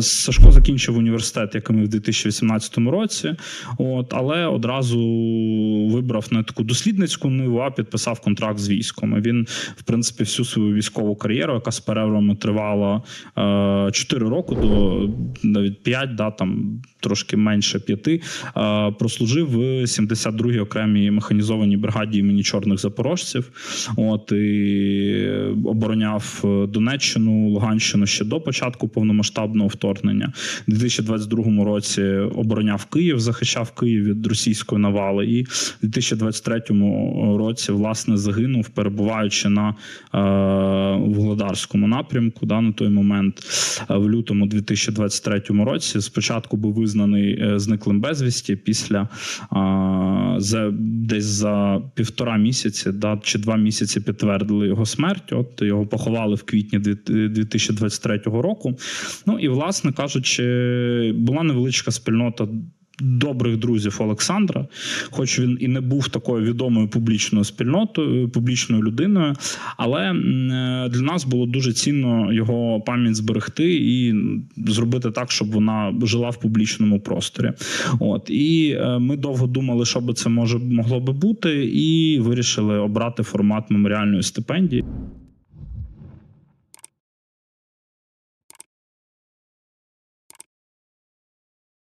Сашко закінчив університет, як і ми в 2018 році. От, але одразу вибрав не таку дослідницьку ниву, а підписав контракт з військом. І Він, в принципі, всю свою військову кар'єру, яка з перервами тривала е, 4 роки до навіть 5, да, там трошки менше 5, е, прослужив в 72-й окремій механізованій бригаді імені чорних запорожців. От і обороняв е, Донеччину, Луганщину ще до початку повномасштабного вторгнення. У 2022 році обороняв Київ, захищав Київ від російської навали, і в 2023 році власне загинув, перебуваючи на е, Вугледарському напрямку. Да, на той момент е, в лютому 2023 році. Спочатку був визнаний е, зниклим безвісті. Після за десь за півтора місяці, да, чи два місяці підтвердили його смерть. От його поховали в квітні дві- 2023 року. Ну і власне кажучи, була невеличка спільнота. Добрих друзів Олександра, хоч він і не був такою відомою публічною спільнотою, публічною людиною, але е, для нас було дуже цінно його пам'ять зберегти і зробити так, щоб вона жила в публічному просторі. От і е, ми довго думали, що би це може могло би бути, і вирішили обрати формат меморіальної стипендії.